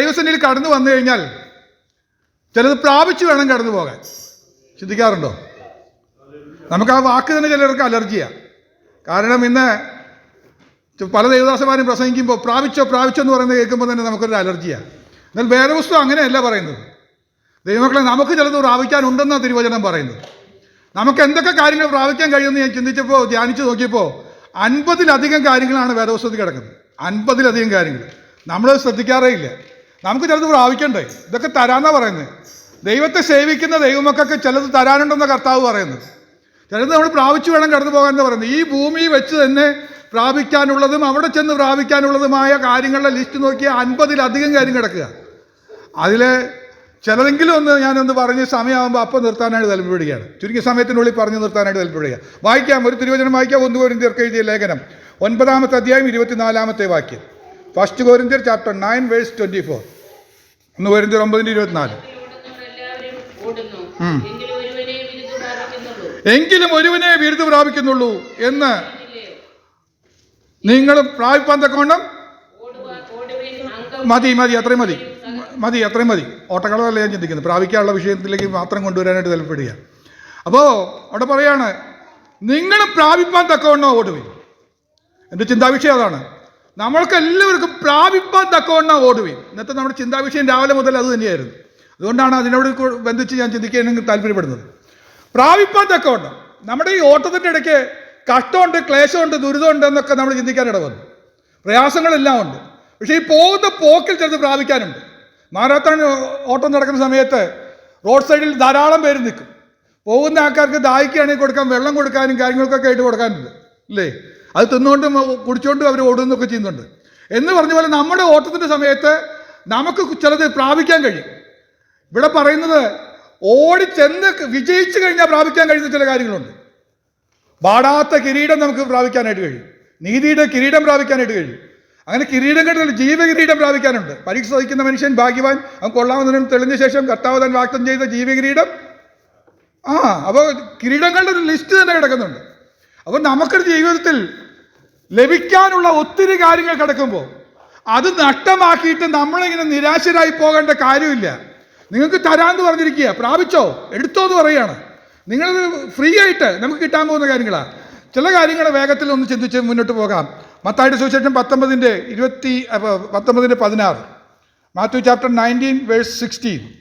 ദൈവസന്നിധിയിൽ കടന്നു വന്നു കഴിഞ്ഞാൽ ചിലത് പ്രാപിച്ചു വേണം കടന്നു പോകാൻ. ചിന്തിക്കാറുണ്ടോ? നമുക്ക് ആ വാക്ക് തന്നെ ചിലർക്ക് അലർജിയാണ് കാരണം ഇന്ന് പല ദൈവദാസന്മാരും പ്രസംഗിക്കുമ്പോൾ പ്രാപിച്ചോ പ്രാപിച്ചോ എന്ന് പറയുന്നത് കേൾക്കുമ്പോൾ തന്നെ നമുക്കൊരു അലർജിയാണ് എന്നാൽ വേദപുസ്തകം അങ്ങനെയല്ല പറയുന്നത്. ദൈവമക്കളെ നമുക്ക് ചിലത് പ്രാപിക്കാനുണ്ടെന്നാണ് തിരുവചനം പറയുന്നത്. നമുക്ക് എന്തൊക്കെ കാര്യങ്ങൾ പ്രാപിക്കാൻ കഴിയുമെന്ന് ഞാൻ ചിന്തിച്ചപ്പോൾ ധ്യാനിച്ച് നോക്കിയപ്പോൾ അൻപതിലധികം കാര്യങ്ങളാണ് വേദപുസ്തകത്തിൽ കിടക്കുന്നത്. അൻപതിലധികം കാര്യങ്ങൾ. നമ്മൾ ശ്രദ്ധിക്കാറേ ഇല്ല. നമുക്ക് ചിലത് പ്രാപിക്കണ്ടേ ഇതൊക്കെ തരാന്നാ പറയുന്നത് ദൈവത്തെ സേവിക്കുന്ന ദൈവമൊക്കെ ചിലത് തരാനുണ്ടെന്ന കർത്താവ് പറയുന്നത് ചിലത് നമ്മൾ പ്രാപിച്ചു വേണം കടന്നു പോകാൻ എന്ന് പറയുന്നത് ഈ ഭൂമി വെച്ച് തന്നെ പ്രാപിക്കാനുള്ളതും അവിടെ ചെന്ന് പ്രാപിക്കാനുള്ളതുമായ കാര്യങ്ങളുടെ ലിസ്റ്റ് നോക്കിയാൽ അൻപതിലധികം കാര്യം കിടക്കുക. അതിൽ ചിലതെങ്കിലും ഒന്ന് ഞാനൊന്ന് പറഞ്ഞ് സമയമാകുമ്പോൾ അപ്പം നിർത്താനായിട്ട് താല്പര്യപ്പെടുകയാണ് ചുരുങ്ങിയ സമയത്തിനുള്ളിൽ പറഞ്ഞ് നിർത്താനായിട്ട് താല്പര്യപ്പെടുക വായിക്കാം. ഒരു തിരുവചനം വായിക്കാം. ഒന്ന് തീർക്കെഴുതിയ ലേഖനം. ഒൻപതാമത്തെ അധ്യായം ഇരുപത്തിനാലാമത്തെ വാക്യം. First Corinthians chapter nine verse twenty four ഒന്ന് കോരിന്തിർ ഒമ്പതിന്റെ ഇരുപത്തിനാല്. എങ്കിലും ഒരുവനെ വിരുദ്ധ പ്രാപിക്കുന്നുള്ളൂ. എന്ന് നിങ്ങൾ പ്രാപിപ്പാൻ അംഗം മതി മതി അത്രയും മതി. മതി അത്രയും മതി. ഓട്ടക്കളമല്ല ഞാൻ ചിന്തിക്കുന്നത്. പ്രാപിക്കാനുള്ള വിഷയത്തിലേക്ക് മാത്രം കൊണ്ടുവരാനായിട്ട് താല്പര്യപ്പെടുക. അപ്പോൾ അവിടെ പറയാണ് നിങ്ങളും പ്രാപിപ്പാൻ തക്കവണ്ണം ഓടുവിൻ? എന്റെ ചിന്താവിഷയം അതാണ്. നമ്മൾക്ക് എല്ലാവർക്കും പ്രാപിപ്പാൻ തക്കവണ്ണം ഓടുവിൻ ഇന്നത്തെ നമ്മുടെ ചിന്താവിഷയം രാവിലെ മുതൽ അത് തന്നെയായിരുന്നു. അതുകൊണ്ടാണ് അതിനോട് ബന്ധിച്ച് ഞാൻ ചിന്തിക്കുകയാണെങ്കിൽ താല്പര്യപ്പെടുന്നത്. പ്രാപിപ്പാൻ തക്കവണ്ണം നമ്മുടെ ഈ ഓട്ടത്തിന്റെ ഇടയ്ക്ക് കഷ്ടമുണ്ട് ക്ലേശമുണ്ട് ദുരിതമുണ്ട് എന്നൊക്കെ നമ്മൾ ചിന്തിക്കാനിട വന്നു പ്രയാസങ്ങളെല്ലാം ഉണ്ട്. പക്ഷേ ഈ പോകുന്ന പോക്കിൽ ചിലത് പ്രാപിക്കാനുണ്ട്. മാരാത്തൺ ഓട്ടം നടക്കുന്ന സമയത്ത് റോഡ് സൈഡിൽ ധാരാളം പേര് നിൽക്കും. പോകുന്ന ആൾക്കാർക്ക് ദാഹിക്കുകയാണെങ്കിൽ കൊടുക്കാൻ വെള്ളം കൊടുക്കാനും കാര്യങ്ങൾക്കൊക്കെ ആയിട്ട് കൊടുക്കാനുണ്ട്. ഇല്ലേ അത് തിന്നുകൊണ്ടും കുടിച്ചുകൊണ്ടും അവർ ഓടുന്നൊക്കെ ചെയ്യുന്നുണ്ട്. എന്ന് പറഞ്ഞ പോലെ നമ്മുടെ ഓട്ടത്തിന്റെ സമയത്ത് നമുക്ക് ചിലത് പ്രാപിക്കാൻ കഴിയും. ഇവിടെ പറയുന്നത് ഓടി ചെന്ന് വിജയിച്ചു കഴിഞ്ഞാൽ പ്രാപിക്കാൻ കഴിയുന്ന ചില കാര്യങ്ങളുണ്ട്. വാടാത്ത കിരീടം നമുക്ക് പ്രാപിക്കാനായിട്ട് കഴിയും. നീതിയുടെ കിരീടം പ്രാപിക്കാനായിട്ട് കഴിയും. അങ്ങനെ കിരീടം കേട്ടത് ജീവകിരീടം പ്രാപിക്കാനുണ്ട്. പരീക്ഷ സഹിക്കുന്ന മനുഷ്യൻ ഭാഗ്യവാൻ അവൻ കൊള്ളാമെന്ന് തെളിഞ്ഞ ശേഷം കർത്താവ് താൻ വാക്തം ചെയ്ത ജീവകിരീടം ആ അപ്പോൾ കിരീടങ്ങളുടെ ഒരു ലിസ്റ്റ് തന്നെ കിടക്കുന്നുണ്ട്. അപ്പോൾ നമുക്കൊരു ജീവിതത്തിൽ ലഭിക്കാനുള്ള ഒത്തിരി കാര്യങ്ങൾ കിടക്കുമ്പോൾ അത് നഷ്ടമാക്കിയിട്ട് നമ്മളിങ്ങനെ നിരാശരായി പോകേണ്ട കാര്യമില്ല. നിങ്ങൾക്ക് തരാമെന്ന് പറഞ്ഞിരിക്കുക. പ്രാപിച്ചോ? എടുത്തോ എന്ന് പറയുകയാണ് നിങ്ങൾ ഫ്രീ ആയിട്ട് നമുക്ക് കിട്ടാൻ പോകുന്ന കാര്യങ്ങളാണ് ചില കാര്യങ്ങൾ വേഗത്തിൽ ഒന്ന് ചിന്തിച്ച് മുന്നോട്ട് പോകാം. മത്തായിട്ട് സുവിശേഷം പത്തൊമ്പതിന്റെ ഇരുപത്തി പത്തൊമ്പതിന്റെ പതിനാറ്. Matthew chapter nineteen verse sixteen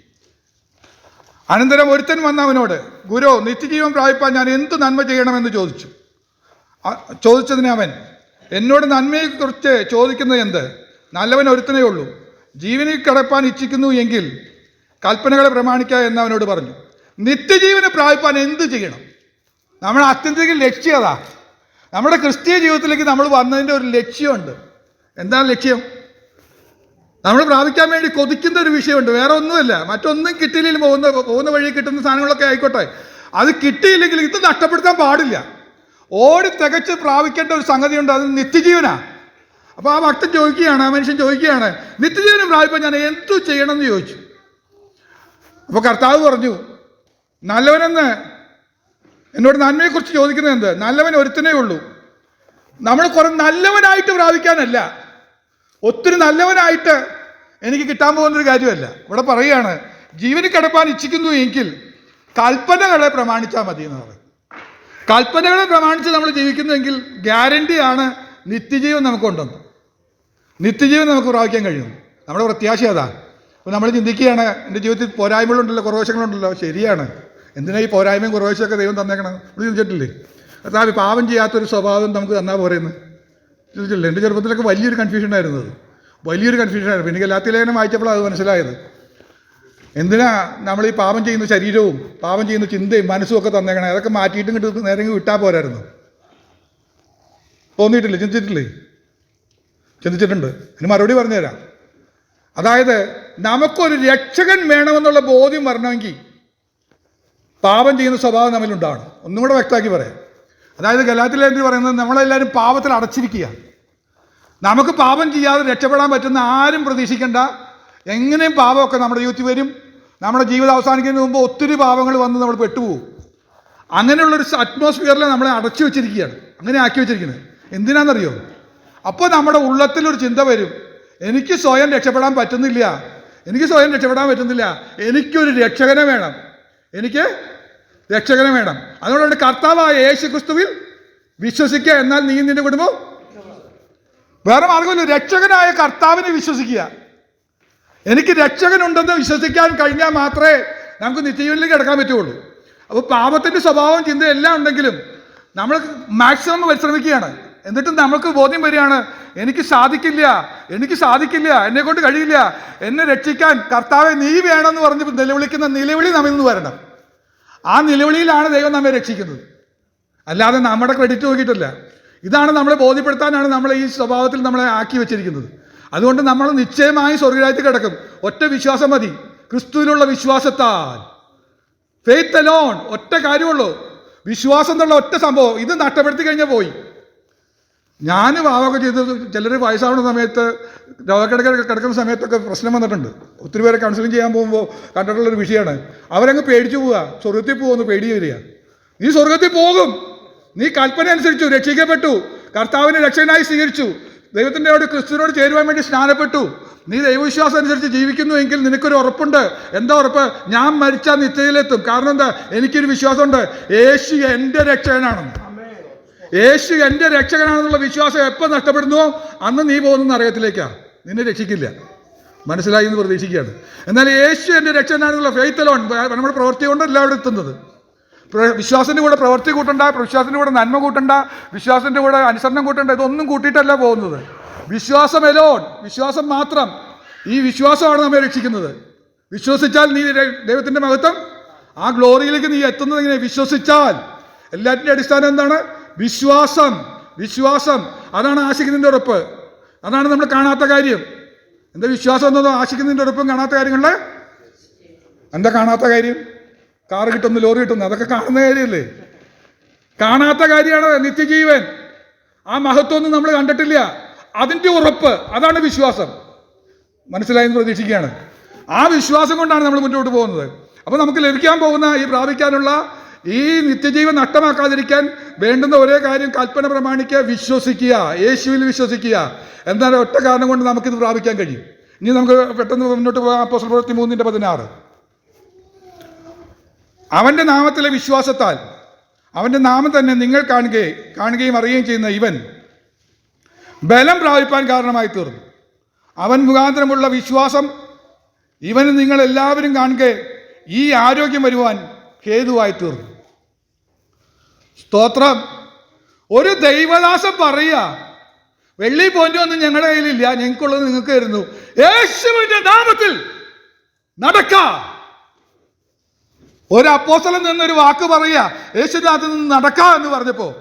അനന്തരം ഒരുത്തൻ വന്ന അവനോട് ഗുരു നിത്യജീവൻ പ്രാപിപ്പാൻ ഞാൻ എന്ത് നന്മ ചെയ്യണമെന്ന് ചോദിച്ചു? ചോദിച്ചതിന് അവൻ എന്നോട് നന്മയെക്കുറിച്ച് ചോദിക്കുന്നത് എന്ത്? നല്ലവൻ ഒരുത്തനേ ഉള്ളൂ. ജീവനിൽ കിടപ്പാൻ ഇച്ഛിക്കുന്നു എങ്കിൽ കൽപ്പനകളെ പ്രമാണിക്കുക എന്ന് അവനോട് പറഞ്ഞു. നിത്യജീവനെ പ്രാപിപ്പാൻ എന്ത് ചെയ്യണം? നമ്മുടെ അത്യന്തിക ലക്ഷ്യം അതാ. നമ്മുടെ ക്രിസ്തീയ ജീവിതത്തിലേക്ക് നമ്മൾ വന്നതിന്റെ ഒരു ലക്ഷ്യമുണ്ട്. എന്താണ് ലക്ഷ്യം? നമ്മൾ പ്രാപിക്കാൻ വേണ്ടി കൊതിക്കുന്ന ഒരു വിഷയമുണ്ട്. വേറെ ഒന്നുമല്ല. മറ്റൊന്നും കിട്ടിയില്ലെങ്കിൽ പോകുന്ന പോകുന്ന വഴി കിട്ടുന്ന സാധനങ്ങളൊക്കെ ആയിക്കോട്ടെ. അത് കിട്ടിയില്ലെങ്കിൽ ഇത് നഷ്ടപ്പെടുത്താൻ പാടില്ല. ഓടി തികച്ച് പ്രാപിക്കേണ്ട ഒരു സംഗതിയുണ്ട്. അത് നിത്യജീവനാ. അപ്പോൾ ആ ഭക്തൻ ചോദിക്കുകയാണ് ആ മനുഷ്യൻ ചോദിക്കുകയാണ് നിത്യജീവനം പ്രാപിപ്പാൻ ഞാൻ എന്തു ചെയ്യണമെന്ന് ചോദിച്ചു? അപ്പോൾ കർത്താവ് പറഞ്ഞു നല്ലവനെന്ന് എന്നോട് നന്മയെക്കുറിച്ച് ചോദിക്കുന്നത് എന്ത്? നല്ലവൻ ഒരുത്തനേ ഉള്ളൂ. നമ്മൾ കുറെ നല്ലവനായിട്ട് പ്രാപിക്കാനല്ല. ഒത്തിരി നല്ലവനായിട്ട് എനിക്ക് കിട്ടാൻ പോകുന്നൊരു കാര്യമല്ല. ഇവിടെ പറയുകയാണ് ജീവന് കിടപ്പാൻ ഇച്ഛിക്കുന്നു എങ്കിൽ കൽപ്പനകളെ പ്രമാണിച്ചാൽ മതി എന്ന് പറയും കൽപ്പനകളെ പ്രമാണിച്ച് നമ്മൾ ജീവിക്കുന്നുവെങ്കിൽ ഗ്യാരണ്ടിയാണ് നിത്യജീവൻ നമുക്കുണ്ടെന്ന്. നിത്യജീവൻ നമുക്ക് പ്രാപിക്കാൻ കഴിയും. നമ്മുടെ പ്രത്യാശ അതാ. അപ്പോൾ നമ്മൾ ചിന്തിക്കുകയാണ് എന്റെ ജീവിതത്തിൽ പോരായ്മകളുണ്ടല്ലോ കുറവശങ്ങളുണ്ടല്ലോ ശരിയാണ്. എന്തിനാ ഈ പോരായ്മയും കുറവശമൊക്കെ ദൈവം തന്നേക്കണം? നമ്മൾ ചിന്തിച്ചിട്ടില്ലേ? അതാ പാപം ചെയ്യാത്തൊരു സ്വഭാവം നമുക്ക് തന്നാ പോരെന്ന്. ചിന്തിച്ചിട്ടില്ല? എന്റെ ചെറുപ്പത്തിലൊക്കെ വലിയൊരു കൺഫ്യൂഷൻ ആയിരുന്നു അത്. വലിയൊരു കൺഫ്യൂഷൻ ആയിരുന്നു. പിന്നെ ഗലാത്തി ലേഖനം വായിച്ചപ്പോഴാണ് അത് മനസ്സിലായത്. എന്തിനാ നമ്മൾ ഈ പാപം ചെയ്യുന്ന ശരീരവും പാപം ചെയ്യുന്ന ചിന്തയും മനസ്സും ഒക്കെ തന്നേക്കണേ? അതൊക്കെ മാറ്റിയിട്ടും കിട്ടും നേരെ വിട്ടാൽ പോരായിരുന്നു. തോന്നിയിട്ടില്ലേ? ചിന്തിച്ചിട്ടില്ലേ? ചിന്തിച്ചിട്ടുണ്ട്. അതിന് മറുപടി പറഞ്ഞുതരാം. അതായത് നമുക്കൊരു രക്ഷകൻ വേണമെന്നുള്ള ബോധ്യം വരണമെങ്കിൽ പാപം ചെയ്യുന്ന സ്വഭാവം നമ്മളുണ്ടാവണം ഒന്നും കൂടെ വ്യക്തമാക്കി പറയാം. അതായത് ഗലാത്തിലേന്തി പറയുന്നത് നമ്മളെല്ലാവരും പാപത്തിൽ അടച്ചിരിക്കുക. നമുക്ക് പാപം ചെയ്യാതെ രക്ഷപ്പെടാൻ പറ്റുന്ന ആരും പ്രതീക്ഷിക്കേണ്ട. എങ്ങനെയും പാപമൊക്കെ നമ്മുടെ ജീവിതത്തിൽ വരും. നമ്മുടെ ജീവിതം അവസാനിക്കുന്നതിന് മുമ്പ് ഒത്തിരി പാപങ്ങൾ വന്ന് നമ്മൾ പെട്ടുപോകും. അങ്ങനെയുള്ളൊരു അറ്റ്മോസ്ഫിയറിൽ നമ്മളെ അടച്ചു വെച്ചിരിക്കുകയാണ്. അങ്ങനെ ആക്കി വെച്ചിരിക്കുന്നത്. എന്തിനാണെന്നറിയോ അപ്പോൾ നമ്മുടെ ഉള്ളത്തിലൊരു ചിന്ത വരും. എനിക്ക് സ്വയം രക്ഷപ്പെടാൻ പറ്റുന്നില്ല. എനിക്ക് സ്വയം രക്ഷപ്പെടാൻ പറ്റുന്നില്ല. എനിക്കൊരു രക്ഷകനെ വേണം. എനിക്ക് രക്ഷകനെ വേണം. അതുകൊണ്ടാണ് കർത്താവായ യേശു ക്രിസ്തുവിൽ വിശ്വസിക്കുക. എന്നാൽ നീ നിന്റെ കുടുംബം വേറെ മാർഗമില്ല. രക്ഷകനായ കർത്താവിനെ വിശ്വസിക്കുക. എനിക്ക് രക്ഷകനുണ്ടെന്ന് വിശ്വസിക്കാൻ കഴിഞ്ഞാൽ മാത്രമേ നമുക്ക് നിത്യജീവനിലേക്ക് കിടക്കാൻ പറ്റുള്ളൂ. അപ്പോൾ പാപത്തിന്റെ സ്വഭാവം ചിന്ത എല്ലാം ഉണ്ടെങ്കിലും നമ്മൾ മാക്സിമം പരിശ്രമിക്കുകയാണ്. എന്നിട്ടും നമുക്ക് ബോധ്യം വരികയാണ് എനിക്ക് സാധിക്കില്ല എനിക്ക് സാധിക്കില്ല എന്നെ കൊണ്ട് കഴിയില്ല എന്നെ രക്ഷിക്കാൻ കർത്താവെ നീ വേണമെന്ന് പറഞ്ഞ് നിലവിളിക്കുന്ന നിലവിളി നമ്മിൽ നിന്ന് വരണം. ആ നിലവിളിയിലാണ് ദൈവം നമ്മെ രക്ഷിക്കുന്നത്. അല്ലാതെ നമ്മുടെ ക്രെഡിറ്റ് നോക്കിയിട്ടില്ല. ഇതാണ് നമ്മളെ ബോധ്യപ്പെടുത്താനാണ് നമ്മളെ ഈ സ്വഭാവത്തിൽ നമ്മളെ ആക്കി വെച്ചിരിക്കുന്നത്. അതുകൊണ്ട് നമ്മൾ നിശ്ചയമായി സ്വർഗരാജ്യത്തിൽ കിടക്കും. ഒറ്റ വിശ്വാസം മതി. ക്രിസ്തുവിലുള്ള വിശ്വാസത്താൽ. ഫെയ്ത്ത് അലോൺ ഒറ്റ കാര്യമുള്ളൂ. വിശ്വാസം എന്നുള്ള ഒറ്റ സംഭവം ഇത് നഷ്ടപ്പെടുത്തി കഴിഞ്ഞാൽ പോയി. ഞാൻ വാവൊക്കെ ചെയ്ത് ചിലർ വയസ്സാവുന്ന സമയത്ത് രോഗക്കിടക്ക കിടക്കുന്ന സമയത്തൊക്കെ പ്രശ്നം വന്നിട്ടുണ്ട്. ഒത്തിരി പേരെ കൗൺസിലിംഗ് ചെയ്യാൻ പോകുമ്പോൾ കണ്ടിട്ടുള്ളൊരു വിഷയമാണ്. അവരങ്ങ് പേടിച്ചു പോവുക സ്വർഗത്തിൽ പോകുമെന്ന് പേടി വരിക. നീ സ്വർഗത്തിൽ പോകും. നീ കൽപ്പന അനുസരിച്ചു രക്ഷിക്കപ്പെട്ടു. കർത്താവിനെ രക്ഷകനായി സ്വീകരിച്ചു. ദൈവത്തിന്റെ അവിടെ ക്രിസ്തുവിനോട് ചേരുവാൻ വേണ്ടി സ്നാനപ്പെട്ടു. നീ ദൈവവിശ്വാസം അനുസരിച്ച് ജീവിക്കുന്നു എങ്കിൽ നിനക്കൊരു ഉറപ്പുണ്ട്. എന്താ ഉറപ്പ്? ഞാൻ മരിച്ചാൽ നിത്യയിലെത്തും. കാരണം എന്താ? എനിക്കൊരു വിശ്വാസമുണ്ട്. യേശു എന്റെ രക്ഷകനാണെന്ന്. യേശു എന്റെ രക്ഷകനാണെന്നുള്ള വിശ്വാസം എപ്പോൾ നഷ്ടപ്പെടുന്നുവോ അന്ന് നീ പോകുന്ന നരകത്തിലേക്കാണ് നിന്നെ രക്ഷിക്കില്ല. മനസ്സിലായി എന്ന് പ്രതീക്ഷിക്കുകയാണ്. എന്നാൽ യേശു എന്റെ രക്ഷകനാണെന്നുള്ള ഫെയ്ത്തലോൺ നമ്മുടെ പ്രവൃത്തി കൊണ്ടല്ല എല്ലാവരും എത്തുന്നത്. വിശ്വാസത്തിന്റെ കൂടെ പ്രവൃത്തി കൂട്ടണ്ട വിശ്വാസത്തിന്റെ കൂടെ നന്മ കൂട്ടണ്ട വിശ്വാസത്തിന്റെ കൂടെ അനുസരണം കൂട്ടണ്ട ഇതൊന്നും കൂട്ടിയിട്ടല്ല പോകുന്നത്. വിശ്വാസം എലോൺ വിശ്വാസം മാത്രം. ഈ വിശ്വാസമാണ് നമ്മെ രക്ഷിക്കുന്നത്. വിശ്വസിച്ചാൽ നീ ദൈവത്തിന്റെ മഹത്വം. ആ ഗ്ലോറിയിലേക്ക് നീ എത്തുന്നത് ഇങ്ങനെ വിശ്വസിച്ചാൽ. എല്ലാറ്റിന്റെ അടിസ്ഥാനം എന്താണ്? വിശ്വാസം. വിശ്വാസം. അതാണ് ആശിക്കുന്നതിന്റെ ഉറപ്പ്. അതാണ് നമ്മൾ കാണാത്ത കാര്യം. എന്താ വിശ്വാസം എന്നതോ? ആശിക്കുന്നതിന്റെ ഉറപ്പും കാണാത്ത കാര്യങ്ങളുടെ എന്താ കാണാത്ത കാര്യം? കാറ് കിട്ടുന്നു ലോറി കിട്ടുന്നു അതൊക്കെ കാണുന്ന കാര്യമല്ലേ കാണാത്ത കാര്യമാണ് നിത്യജീവൻ. ആ മഹത്വമൊന്നും നമ്മൾ കണ്ടിട്ടില്ല. അതിന്റെ ഉറപ്പ് അതാണ് വിശ്വാസം. മനസ്സിലായെന്ന് പ്രതീക്ഷിക്കുകയാണ്. ആ വിശ്വാസം കൊണ്ടാണ് നമ്മൾ മുന്നോട്ട് പോകുന്നത്. അപ്പോൾ നമുക്ക് ലഭിക്കാൻ പോകുന്ന ഈ പ്രാപിക്കാനുള്ള ഈ നിത്യജീവൻ നഷ്ടമാക്കാതിരിക്കാൻ വേണ്ടുന്ന ഒരേ കാര്യം കൽപ്പന പ്രമാണിക്കുക വിശ്വസിക്കുക യേശുവിൽ വിശ്വസിക്കുക. എന്നാൽ ഒറ്റ കാരണം കൊണ്ട് നമുക്കിത് പ്രാപിക്കാൻ കഴിയും. ഇനി നമുക്ക് പെട്ടെന്ന് മുന്നോട്ട് പോകാം. അപ്പോസ്റ്റൽ പ്രവൃത്തി മൂന്നിന്റെ പതിനാറ്. അവന്റെ നാമത്തിലെ വിശ്വാസത്താൽ അവന്റെ നാമം തന്നെ നിങ്ങൾ കാണുകയും കാണുകയും അറിയുകയും ചെയ്യുന്ന ഇവൻ ബലം പ്രാപിപ്പാൻ കാരണമായി തീർന്നു. അവൻ മുഖാന്തരമുള്ള വിശ്വാസം ഇവന് നിങ്ങൾ എല്ലാവരും കാണുക ഈ ആരോഗ്യം വരുവാൻ ഹേതുവായി തീർന്നു. സ്തോത്രം. ഒരു ദൈവദാസം പറയുക വെള്ളി പോയിന്റ് ഒന്നും ഞങ്ങളുടെ കയ്യിലില്ല ഞങ്ങൾക്കുള്ളത് നിങ്ങൾക്ക് തരുന്നു യേശുവിന്റെ നാമത്തിൽ നടക്കാം. ഒരു അപ്പോസ്തലൻ നിന്നൊരു വാക്ക് പറയുക യേശുനാഥിൽ നിന്ന് നടക്കാം എന്ന് പറഞ്ഞപ്പോൾ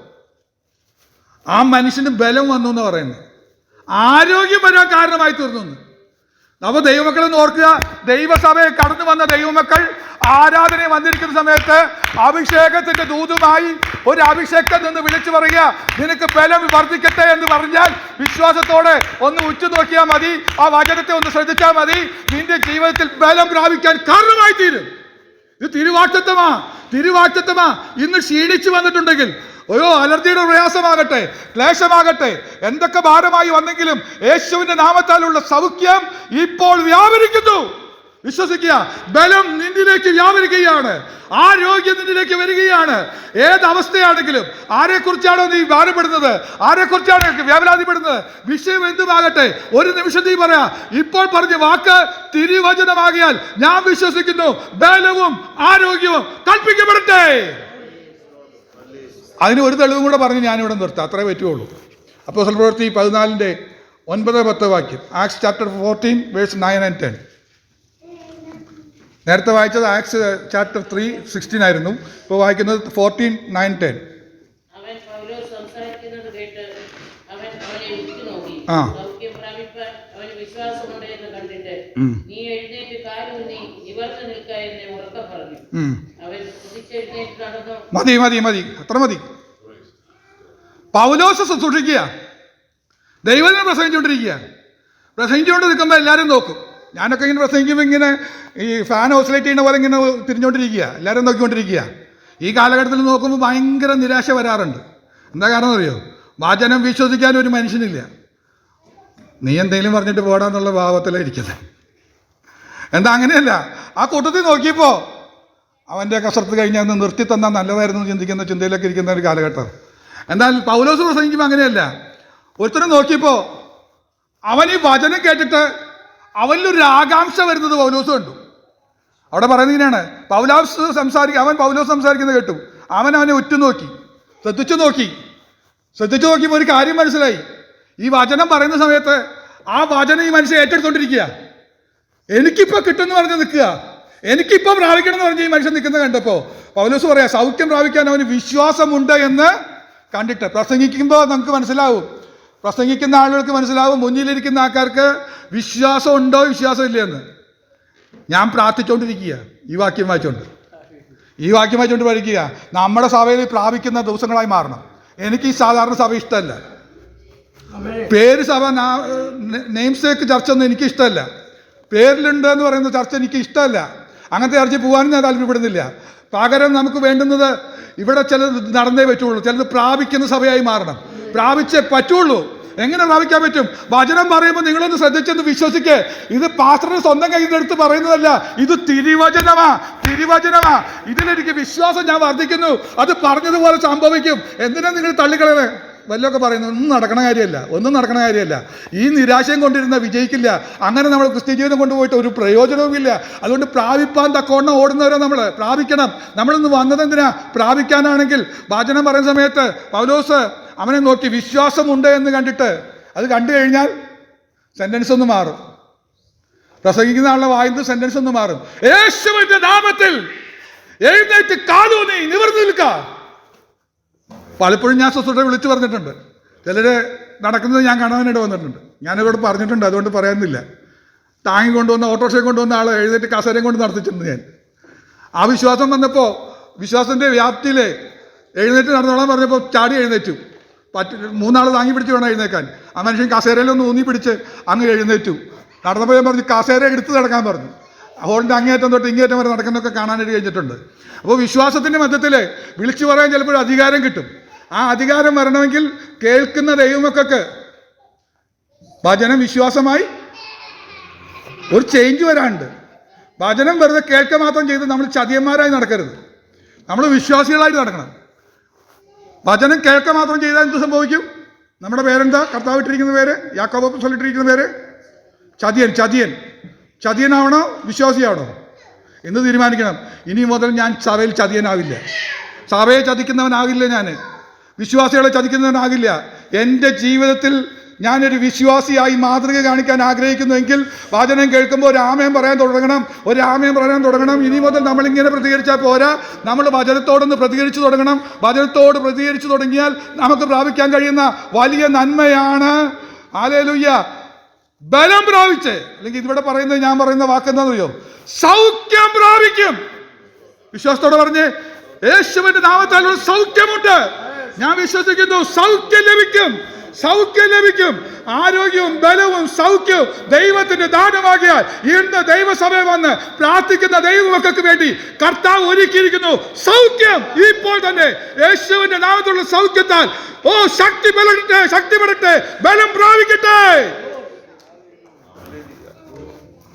ആ മനുഷ്യന് ബലം വന്നു എന്ന് പറയുന്നത് ആരോഗ്യം വരാൻ കാരണമായി തീർന്നു. അപ്പോൾ ദൈവമക്കളെന്ന് ഓർക്കുക ദൈവസഭയെ കടന്നു വന്ന ദൈവമക്കൾ ആരാധനയെ വന്നിരിക്കുന്ന സമയത്ത് അഭിഷേകത്തിന്റെ ദൂതുമായി ഒരു അഭിഷേകം നിന്ന് വിളിച്ചു പറയുക നിനക്ക് ബലം വർദ്ധിക്കട്ടെ എന്ന് പറഞ്ഞാൽ വിശ്വാസത്തോടെ ഒന്ന് ഉച്ചു നോക്കിയാൽ മതി ആ വചനത്തെ ഒന്ന് ശ്രദ്ധിച്ചാൽ മതി നിന്റെ ജീവിതത്തിൽ ബലം പ്രാപിക്കാൻ കാരണമായി തീരും ഇത് തിരുവാക്തത്വമാ. തിരുവാക്തത്വമാ. ഇന്ന് ക്ഷീണിച്ചു വന്നിട്ടുണ്ടെങ്കിൽ ഓരോ അലർജിയുടെ പ്രയാസമാകട്ടെ ക്ലേശമാകട്ടെ എന്തൊക്കെ ഭാരമായി വന്നെങ്കിലും യേശുവിന്റെ നാമത്താലുള്ള സൗഖ്യം ഇപ്പോൾ വ്യാപരിക്കുന്നു. വിശ്വസിക്കുക. ബലം നിന്നിലേക്ക് വ്യാപരിക്കുകയാണ്. ആരോഗ്യം നിന്നിലേക്ക് വരികയാണ്. ഏത് അവസ്ഥയാണെങ്കിലും ആരെക്കുറിച്ചാണോ നീ ഭാരപ്പെടുന്നത്? ആരെക്കുറിച്ചാണ് വ്യാപരാതിപ്പെടുന്നത് വിഷയം എന്തുമാകട്ടെ? ഒരു നിമിഷം നീ പറയാ ഇപ്പോൾ പറഞ്ഞ വാക്ക് തിരുവചനമാകിയാൽ ഞാൻ വിശ്വസിക്കുന്നു. ബലവും ആരോഗ്യവും കൽപ്പിക്കപ്പെടട്ടെ. അതിന് ഒരു തെളിവും കൂടെ പറഞ്ഞ് ഞാനിവിടെ നിർത്താം. അത്രേ പറ്റുള്ളൂ. അപ്പോൾ പ്രവൃത്തി പതിനാലിന്റെ ഒൻപത് പത്ത് വാക്യം. Acts chapter fourteen verse nine and ten. നേരത്തെ വായിച്ചത് ആക്സ് ചാപ്റ്റർ ത്രീ സിക്സ്റ്റീൻ ആയിരുന്നു. ഇപ്പോൾ വായിക്കുന്നത് ഫോർട്ടീൻ നയൻ ടെൻ ആ. സൗഖ്യം പ്രാപിപ്പാൻ അവന് വിശ്വാസമുണ്ട് കണ്ടിട്ട് ഉം. നീ എഴുന്നേറ്റ് കാലൂന്നി നിവർന്നു നിൽക്ക എന്നെ ഉറക്ക പറഞ്ഞു. ഉം. അവൻ കുതിച്ചെഴുന്നേറ്റ് നടന്നു. മതി മതി മതി. അത്ര മതി. പൗലോസ് ശുശ്രൂഷിക്കുക ദൈവത്തിനെ പ്രസംഗിച്ചുകൊണ്ടിരിക്കുക. പ്രസംഗിച്ചുകൊണ്ട് നിൽക്കുമ്പോൾ എല്ലാവരും നോക്കും. ഞാനൊക്കെ ഇങ്ങനെ പ്രസംഗിക്കുമ്പോൾ ഇങ്ങനെ ഈ ഫാൻ ഓസിലേറ്റ് ചെയ്യുന്ന പോലെ ഇങ്ങനെ തിരിഞ്ഞുകൊണ്ടിരിക്കുക എല്ലാവരും നോക്കിക്കൊണ്ടിരിക്കുക. ഈ കാലഘട്ടത്തിൽ നോക്കുമ്പോൾ ഭയങ്കര നിരാശ വരാറുണ്ട്. എന്താ കാരണം അറിയോ? വാചനം വിശ്വസിക്കാൻ ഒരു മനുഷ്യനില്ല. നീ എന്തെങ്കിലും പറഞ്ഞിട്ട് പോടാന്നുള്ള ഭാവത്തിലാണ് ഇരിക്കുന്നത് എന്താ അങ്ങനെയല്ല. ആ കൂട്ടത്തിൽ നോക്കിയപ്പോൾ അവന്റെ കസർത്ത് കഴിഞ്ഞ് അന്ന് നിർത്തി തന്നാൽ നല്ലതായിരുന്നു ചിന്തിക്കുന്ന ചിന്തയിലൊക്കെ ഇരിക്കുന്ന ഒരു കാലഘട്ടം. എന്നാൽ പൗലോസ് പ്രസംഗിക്കുമ്പോൾ അങ്ങനെയല്ല. ഒരുത്തരം നോക്കിയപ്പോൾ അവൻ ഈ വചനം കേട്ടിട്ട് അവനിലൊരു ആകാംക്ഷ വരുന്നത് പൗലോസ് കണ്ടു. അവിടെ പറയുന്നത് പൗലോസ് സംസാരിക്കുക അവൻ പൗലോസ് സംസാരിക്കുന്നത് കേട്ടു. അവൻ അവനെ ഉറ്റുനോക്കി ശ്രദ്ധിച്ചു നോക്കി. ശ്രദ്ധിച്ചു നോക്കിയപ്പോൾ ഒരു കാര്യം മനസ്സിലായി. ഈ വചനം പറയുന്ന സമയത്ത് ആ വചനം ഈ മനുഷ്യൻ ഏറ്റെടുത്തോണ്ടിരിക്കുക. എനിക്കിപ്പോൾ കിട്ടുമെന്ന് പറഞ്ഞ് നിൽക്കുക. എനിക്കിപ്പോൾ പ്രാപിക്കണം എന്ന് പറഞ്ഞ് ഈ മനുഷ്യൻ നിൽക്കുന്നത് കണ്ടപ്പോൾ പൗലോസ് പറയാം സൗഖ്യം പ്രാപിക്കാൻ അവന് വിശ്വാസമുണ്ട് എന്ന് കണ്ടിട്ട്. പ്രസംഗിക്കുമ്പോൾ നമുക്ക് മനസ്സിലാവും. പ്രസംഗിക്കുന്ന ആളുകൾക്ക് മനസ്സിലാവും മുന്നിലിരിക്കുന്ന ആൾക്കാർക്ക് വിശ്വാസം ഉണ്ടോ വിശ്വാസം ഇല്ലയെന്ന് ഞാൻ പ്രാർത്ഥിച്ചുകൊണ്ടിരിക്കുക ഈ വാക്യം വായിച്ചുകൊണ്ട് ഈ വാക്യം വായിച്ചുകൊണ്ട് പഠിക്കുക. നമ്മുടെ സഭയിൽ പ്രാപിക്കുന്ന ദിവസങ്ങളായി മാറണം. എനിക്ക് ഈ സാധാരണ സഭ ഇഷ്ടമല്ല. പേര് സഭ നെയിംസേക്ക് ചർച്ച ഒന്നും എനിക്ക് ഇഷ്ടമല്ല പേരിലുണ്ട് എന്ന് പറയുന്ന ചർച്ച എനിക്ക് ഇഷ്ടമല്ല അങ്ങനത്തെ ചർച്ച പോകാനും ഞാൻ താല്പര്യപ്പെടുന്നില്ല. പകരം നമുക്ക് വേണ്ടുന്നത് ഇവിടെ ചിലത് നടന്നേ പറ്റുള്ളൂ. ചിലത് പ്രാപിക്കുന്ന സഭയായി മാറണം. പ്രാപിച്ചേ പറ്റുള്ളൂ. എങ്ങനെ പ്രാപിക്കാൻ പറ്റും? വചനം പറയുമ്പോൾ നിങ്ങളൊന്ന് ശ്രദ്ധിച്ചെന്ന് വിശ്വസിക്കേ. ഇത് പാസ്റ്ററിന് സ്വന്തം കയ്യിലെടുത്ത് പറയുന്നതല്ല. ഇത് തിരുവചനമാ. തിരുവചനമാ. ഇതിലെനിക്ക് വിശ്വാസം ഞാൻ വർദ്ധിക്കുന്നു. അത് പറഞ്ഞതുപോലെ സംഭവിക്കും. എന്തിനാ നിങ്ങൾ തള്ളിക്കളയണേ വല്ലതൊക്കെ പറയുന്നു ഒന്നും നടക്കണ കാര്യമല്ല. ഒന്നും നടക്കണ കാര്യമല്ല. ഈ നിരാശയും കൊണ്ടിരുന്ന വിജയിക്കില്ല. അങ്ങനെ നമ്മൾ ക്രിസ്ത്യ ജീവിതം കൊണ്ടുപോയിട്ട് ഒരു പ്രയോജനവുമില്ല. അതുകൊണ്ട് പ്രാപിപ്പാൻ തക്കോണം ഓടുന്നവരെ നമ്മൾ പ്രാപിക്കണം. നമ്മളിന്ന് വന്നത് എന്തിനാ? പ്രാപിക്കാനാണെങ്കിൽ. വാചനം പറയുന്ന സമയത്ത് പൗലോസ് അവനെ നോക്കി വിശ്വാസമുണ്ട് എന്ന് കണ്ടിട്ട് അത് കണ്ടു കഴിഞ്ഞാൽ സെന്റൻസ് ഒന്ന് മാറും. പ്രസംഗിക്കുന്ന ആളുടെ വായുന്ന സെന്റൻസ് ഒന്ന് മാറും. യേശുവിന്റെ നാമത്തിൽ എഴുന്നേറ്റ് കാലൂന്നി നിവർന്നു നിൽക്ക. പലപ്പോഴും ഞാൻ സ്വസ്ഥത വിളിച്ചു പറഞ്ഞിട്ടുണ്ട്. ചിലർ നടക്കുന്നത് ഞാൻ കാണാനായിട്ട് വന്നിട്ടുണ്ട്. ഞാനിവിടെ പറഞ്ഞിട്ടുണ്ട് അതുകൊണ്ട് പറയാനില്ല. താങ്ങി കൊണ്ടുവന്ന ഓട്ടോറിക്ഷ കൊണ്ടുവന്ന ആളെ എഴുന്നേറ്റ് കസേരയും കൊണ്ട് നടത്തിച്ചിട്ടുണ്ട് ഞാൻ. ആ വിശ്വാസം വന്നപ്പോൾ വിശ്വാസത്തിന്റെ വ്യാപ്തിയിൽ എഴുന്നേറ്റ് നടന്നോളാൻ പറഞ്ഞപ്പോൾ ചാടി എഴുന്നേറ്റു. പറ്റ് മൂന്നാൾ താങ്ങി പിടിച്ച് വേണം എഴുന്നേക്കാൻ. ആ മനുഷ്യൻ കസേരയിലൊന്ന് ഊന്നി പിടിച്ച് അങ്ങ് എഴുന്നേറ്റു. നടന്നപ്പോൾ ഞാൻ പറഞ്ഞു കസേര എടുത്ത് നടക്കാൻ പറഞ്ഞു. ഹോളിന്റെ അങ്ങേറ്റം തൊട്ട് ഇങ്ങേറ്റം വരെ നടക്കുന്നൊക്കെ കാണാനായിട്ട് കഴിഞ്ഞിട്ടുണ്ട്. അപ്പോൾ വിശ്വാസത്തിന്റെ മധ്യത്തിൽ വിളിച്ചു പറയാൻ ചിലപ്പോൾ അധികാരം കിട്ടും. ആ അധികാരം വരണമെങ്കിൽ കേൾക്കുന്ന ദൈവമൊക്കെ ഭജനം വിശ്വാസമായി ഒരു ചേഞ്ച് വരാനുണ്ട്. ഭജനം വെറുതെ കേൾക്കുക മാത്രം ചെയ്ത് നമ്മൾ ചതിയന്മാരായി നടക്കരുത്. നമ്മൾ വിശ്വാസികളായിട്ട് നടക്കണം. വചനം കേൾക്ക മാത്രം ചെയ്താൽ എന്ത് സംഭവിക്കും? നമ്മുടെ പേരെന്താ? കർത്താവ് ഇട്ടിരിക്കുന്ന പേര്? യാക്കോബ് ചൊല്ലിട്ടിരിക്കുന്ന പേര്? ചതിയൻ ചതിയൻ. ചതിയനാവണോ? വിശ്വാസിയാവണോ? എന്ന് തീരുമാനിക്കണം. ഇനി മുതൽ ഞാൻ സഭയിൽ ചതിയനാവില്ല. സഭയെ ചതിക്കുന്നവനാകില്ല ഞാൻ. വിശ്വാസികളെ ചതിക്കുന്നവനാകില്ല. എന്റെ ജീവിതത്തിൽ ഞാനൊരു വിശ്വാസിയായി മാതൃക കാണിക്കാൻ ആഗ്രഹിക്കുന്നുവെങ്കിൽ വചനം കേൾക്കുമ്പോൾ ഒരു ആമയം പറയാൻ തുടങ്ങണം. ഒരു ആമയം പറയാൻ തുടങ്ങണം. ഇനി മുതൽ നമ്മളിങ്ങനെ പ്രതികരിച്ചാൽ പോരാ. നമ്മൾ വചനത്തോടൊന്ന് പ്രതികരിച്ചു തുടങ്ങണം. വചനത്തോട് പ്രതികരിച്ചു തുടങ്ങിയാൽ നമുക്ക് പ്രാപിക്കാൻ കഴിയുന്ന വലിയ നന്മയാണ്. ആലേലുയ്യ ബലം പ്രാപിച്ച്. അല്ലെങ്കിൽ ഇതിവിടെ പറയുന്നത് ഞാൻ പറയുന്ന വാക്ക് എന്താണെന്നറിയോ? സൗഖ്യം പ്രാപിക്കും. വിശ്വാസത്തോടെ പറഞ്ഞ് യേശുവിന്റെ നാമത്താൽ ഒരു സൗഖ്യമുണ്ട്. ഞാൻ വിശ്വസിക്കുന്നു സൗഖ്യം ലഭിക്കും. സൗഖ്യം ലഭിക്കും. ആരോഗ്യവും ബലവും സൗഖ്യവും ദൈവത്തിന്റെ ദാനമാകിയാൽ ഇന്ന് ദൈവസഭ വന്ന് പ്രാർത്ഥിക്കുന്ന ദൈവമക്കൾക്ക് വേണ്ടി കർത്താവ് ഒരുക്കിയിരിക്കുന്നു. സൗഖ്യം ഇപ്പോൾ തന്നെ യേശുവിന്റെ നാമത്തിലുള്ള സൗഖ്യത്താൽ. ഓ ശക്തി ബലട്ടെ ശക്തി പെടട്ടെ ബലം പ്രാപിക്കട്ടെ.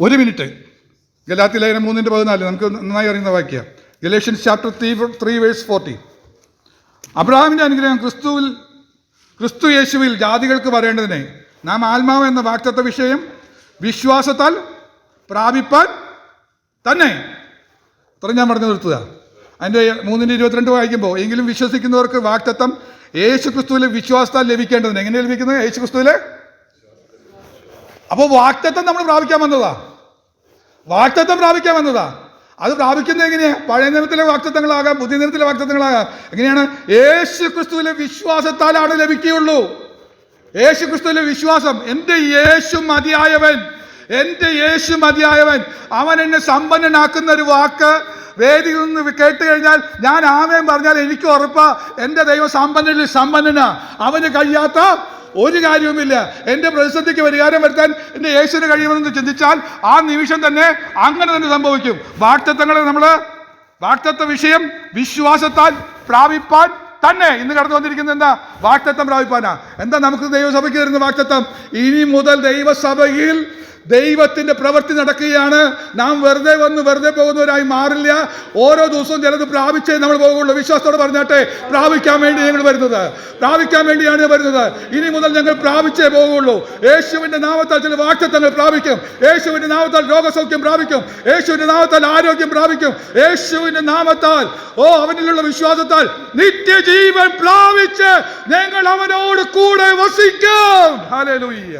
ഒരു മിനിറ്റ്. ഗലാത്തി ലേഖനം മൂന്നിന്റെ പതിനാല്. നമുക്ക് നന്നായി അറിയുന്ന വാക്യ. Galatian chapter three three verse forty അബ്രഹാമിന്റെ അനുഗ്രഹം ക്രിസ്തുവിൽ ക്രിസ്തു യേശുവിൽ ജാതികൾക്ക് വരേണ്ടതിനെ നാം ആത്മാവ് എന്ന വാക്തത്വ വിഷയം വിശ്വാസത്താൽ പ്രാപിപ്പാൻ തന്നെ. ഇത്ര ഞാൻ പറഞ്ഞു നിർത്തുക. അതിന്റെ മൂന്നിന്റെ ഇരുപത്തിരണ്ട് വായിക്കുമ്പോൾ എങ്കിലും വിശ്വസിക്കുന്നവർക്ക് വാക്തത്വം യേശു ക്രിസ്തുവിലെ വിശ്വാസത്താൽ ലഭിക്കേണ്ടതിന് എങ്ങനെ ലഭിക്കുന്നത്? യേശു ക്രിസ്തുവിലെ അപ്പോൾ വാക്തത്വം നമ്മൾ പ്രാപിക്കാൻ വന്നതാ. വാക്തത്വം പ്രാപിക്കാൻ വന്നതാ. അത് പ്രാപിക്കുന്നത് എങ്ങനെയാണ് പഴയ നിയമത്തിലെ വാക്തത്വങ്ങളാകാം പുതിയ നിയമത്തിലെ വാക്തത്വങ്ങളാകാം. എങ്ങനെയാണ്? യേശു ക്രിസ്തുവിലെ വിശ്വാസത്താലാണ് ലഭിക്കുകയുള്ളൂ. യേശു ക്രിസ്തുവിലെ വിശ്വാസം എന്റെ യേശു മതിയായവൻ എന്റെ യേശു മതിയായവൻ അവൻ എന്നെ സമ്പന്നനാക്കുന്ന ഒരു വാക്ക് വേദിയിൽ നിന്ന് കേട്ട് കഴിഞ്ഞാൽ ഞാൻ ആമയം പറഞ്ഞാൽ എനിക്ക് ഉറപ്പാ എന്റെ ദൈവം സമ്പന്നനിൽ സമ്പന്നനാ അവന് കഴിയാത്ത ഒരു കാര്യവുമില്ല. എന്റെ പ്രതിസന്ധിക്ക് പരിഹാരം വരുത്താൻ എന്റെ യേശുവിന് കഴിയുമെന്ന് ചിന്തിച്ചാൽ ആ നിമിഷം തന്നെ അങ്ങനെ തന്നെ സംഭവിക്കും. വാക്തത്വങ്ങളെ നമ്മൾ വാക്തത്വ വിഷയം വിശ്വാസത്താൽ പ്രാപിപ്പാൻ തന്നെ ഇന്ന് കടന്നു വന്നിരിക്കുന്നത് എന്താ? വാക്തത്വം പ്രാപിപ്പാനാ. എന്താ നമുക്ക് ദൈവസഭയ്ക്ക് തരുന്ന വാക്തത്വം? ഇനി മുതൽ ദൈവസഭയിൽ ദൈവത്തിന്റെ പ്രവൃത്തി നടക്കുകയാണ്. നാം വെറുതെ വന്ന് വെറുതെ പോകുന്നവരായി മാറില്ല. ഓരോ ദിവസവും ചിലത് പ്രാപിച്ചേ നമ്മൾ പോകുള്ളൂ. വിശ്വാസത്തോടെ പറഞ്ഞാട്ടെ പ്രാപിക്കാൻ വേണ്ടി ഞങ്ങൾ വരുന്നത്. പ്രാപിക്കാൻ വേണ്ടിയാണ് വരുന്നത്. ഇനി മുതൽ ഞങ്ങൾ പ്രാപിച്ചേ പോകുള്ളൂ. യേശുവിന്റെ നാമത്താൽ ചില വാക്തത്വങ്ങൾ പ്രാപിക്കും. യേശുവിന്റെ നാമത്താൽ രോഗസൗഖ്യം പ്രാപിക്കും. യേശുവിന്റെ നാമത്താൽ ആരോഗ്യം പ്രാപിക്കും. യേശുവിന്റെ നാമത്താൽ ഓ അവനിലുള്ള വിശ്വാസത്താൽ നിത്യജീവൻ പ്രാപിച്ച് ഞങ്ങൾ അവനോട് കൂടെ വസിക്കും. ഹല്ലേലൂയ്യ.